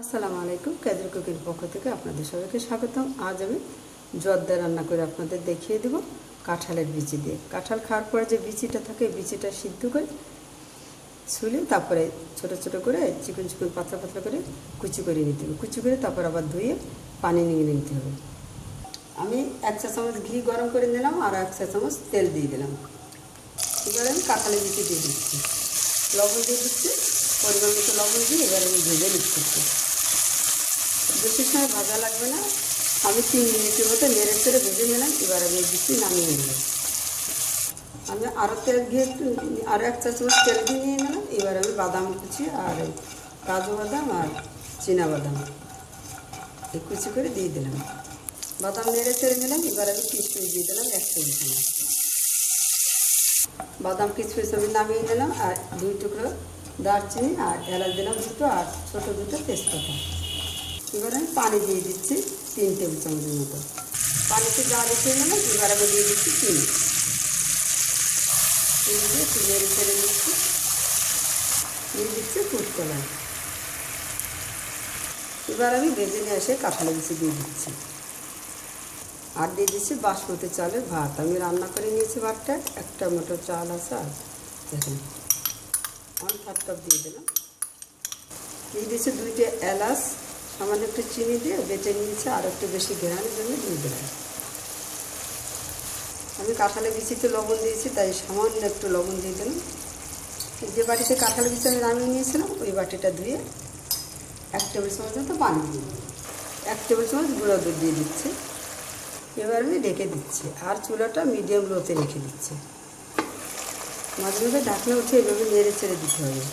আসসালামু আলাইকুম কাজের কুকির পক্ষ থেকে আপনাদের সবাইকে স্বাগতম। আজ আমি জর্দা রান্না করে আপনাদের দেখিয়ে দেব কাঁঠালের বিচি দিয়ে। কাঁঠাল খাওয়ার পরে যে বিচিটা থাকে বিচিটা সিদ্ধ করে ছুলে তারপরে ছোট ছোট করে চিকন চিকন পাতলা পাতলা করে কুচি করে নিতে হবে। কুচি করে তারপর আবার ধুয়ে পানি নিয়ে নিতে হবে। আমি এক চা চামচ ঘি গরম করে দিলাম আর এক চা চামচ তেল দিয়ে দিলাম। এবার আমি কাঁঠালের বিচি দিয়ে দিচ্ছি। লবণ দিয়ে দিচ্ছি। পরিমাণ মতো লবণ দিয়ে এবার আমি ভেজে নিচ্ছি। বেশি সময় ভাজা লাগবে না। আমি তিন মিনিটের মতো নেড়ে চেড়ে ভেজে নিলাম, এবার আমি বিচি নামিয়ে নিলাম। আমি আরও তেল দিয়ে একটু আরও এক চা চামচ তেল দিয়ে নিয়ে নিলাম, এবার আমি বাদাম কুচি আর কাজু বাদাম আর চীনা বাদাম এই কুচি করে দিয়ে দিলাম। বাদাম নেড়ে চেড়ে নিলাম, এবার আমি কিশমিশ দিয়ে দিলাম এক চামচ। বাদাম কিশমিশ আমি নামিয়ে দিলাম আর দুই টুকরো দারচিনি আর এলাচ দিলাম দুটো আর ছোটো দুটো তেজপাতা। এবার আমি পানি দিয়ে দিচ্ছি তিন টেবিল চামচের মতো। পানিতে জল এসে নিলাম এবার আমি দিয়ে দিচ্ছি চিনি। চিনি দিয়ে নেড়ে চেড়ে নিচ্ছি দিয়ে দিচ্ছি ফুড কালার এবার আমি ভেজে নিয়ে এসে কাঁঠালে বিচি দিয়ে দিচ্ছি। আর দিয়ে দিচ্ছি বাসমতি চালের ভাত। আমি রান্না করে নিয়েছি ভাতটা, একটা মোটো চাল আছে আর দেখুন। ওয়ান থার্ড কাপ দিয়ে দিলাম। দিয়ে দিচ্ছি দুইটা এলাচ সামান্য একটু চিনি দিয়ে বেটে নিয়েছে, আর একটু বেশি ঘেরানোর জন্য দিয়ে দিলাম। আমি কাঁঠালে বিচিতে লবণ দিয়েছি, তাই সামান্য একটু লবণ দিয়ে দিলাম। যে বাটিতে কাঁঠালে বিচি আমি নামিয়ে নিয়েছিলাম, ওই বাটিটা ধুয়ে এক টেবিল চামচ মতো পানি দিয়ে এক টেবিল চামচ গুঁড়ো দুধ দিয়ে দিচ্ছি। এবার আমি রেখে দিচ্ছি, আর চুলাটা মিডিয়াম লোতে রেখে দিচ্ছি। মাঝে মাঝে ঢাকনা উঠে এভাবে নেড়ে ছেড়ে দিতে হবে।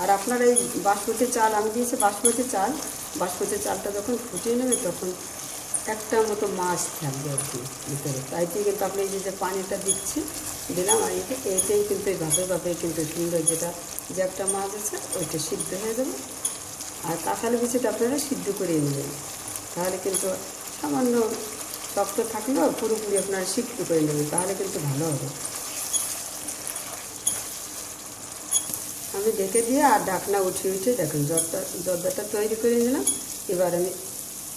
আর আপনার এই বাসমতি চাল, আমি দিয়েছি বাসমতি চাল বাসমতি চালটা যখন ফুটিয়ে নেবে, তখন একটা মতো মাছ থাকবে আর কি ভিতরে। তাইতে কিন্তু আপনি এই যে যে পানিটা দিচ্ছি, দিলাম, আর এতে এতেই কিন্তু এই ভাপে ভাপে কিন্তু সুন্দর যেটা, যে একটা মাছ আছে, ওইটা সিদ্ধ হয়ে যাবে আর কাঁঠালি বিচিটা আপনারা সিদ্ধ করে নেবেন। তাহলে কিন্তু সামান্য শক্ত থাকলেও পুরোপুরি আপনারা সিদ্ধ করে নেবেন, তাহলে কিন্তু ভালো হবে। আমি ডেকে দিয়ে আর ডাকনা উঠিয়ে উঠে, দেখুন, জর্দা, জর্দাটা তৈরি করে নিলাম, এবার আমি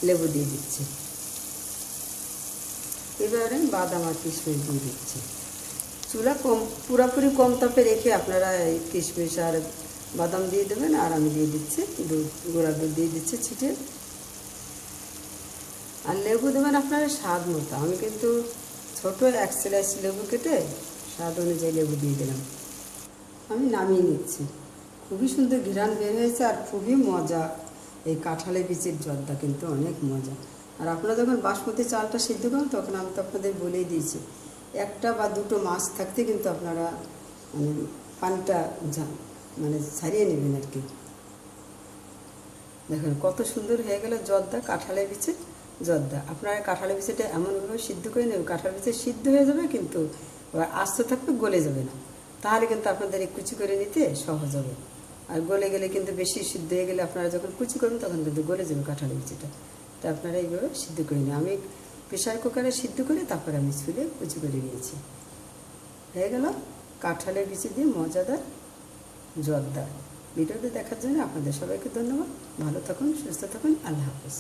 লেবু দিয়ে দিচ্ছি। এবার আমি বাদাম আর কিশমিশ দিয়ে দিচ্ছি। চুলা কম, পুরোপুরি কম তাপে রেখে আপনারা এই কিশমিশ আর বাদাম দিয়ে দেবেন, আর আমি দিয়ে দিচ্ছি দুধ, গুঁড়া দুধ দিয়ে দিচ্ছি ছিটিয়ে আর লেবু দেবেন আপনারা স্বাদ মতো। আমি কিন্তু ছোটো এক স্লাইস লেবু কেটে, স্বাদ অনুযায়ী লেবু দিয়ে দিলাম। আমি নামিয়ে নিচ্ছি। খুবই সুন্দর ঘিরান বের হয়েছে আর খুবই মজা। এই কাঁঠালে বীজের জর্দা কিন্তু অনেক মজা। আর আপনারা যখন বাসমতি চালটা সিদ্ধ করেন, তখন আমি তো আপনাদের বলেই দিয়েছি, একটা বা দুটো মাছ থাকতে কিন্তু আপনারা মানে পানিটা মানে ছাড়িয়ে নেবেন আর কি। দেখুন, কত সুন্দর হয়ে গেল জর্দা কাঁঠালের বিচে জর্দা। আপনারা কাঁঠালের বিচিটা এমনভাবে সিদ্ধ করে নেবেন, কাঁঠাল বিচে সিদ্ধ হয়ে যাবে কিন্তু এবার আস্ত থাকবে, গলে যাবে না। তাহলে কিন্তু আপনাদের এই কুচি করে নিতে সহজ হবে। আর গলে গেলে কিন্তু বেশি সিদ্ধ হয়ে গেলে আপনারা যখন কুচি করবেন তখন কিন্তু গলে যাবে কাঁঠালের বিচিটা তো আপনারা এইভাবে সিদ্ধ করে নিন। আমি প্রেশার কুকারে সিদ্ধ করে তারপরে আমি ছুলে কুচি করে নিয়েছি। হয়ে গেল কাঁঠালের বিচি দিয়ে মজাদার জর্দা। ভিডিওটি দেখার জন্য আপনাদের সবাইকে ধন্যবাদ। ভালো থাকুন, সুস্থ থাকুন। আল্লাহ হাফিজ।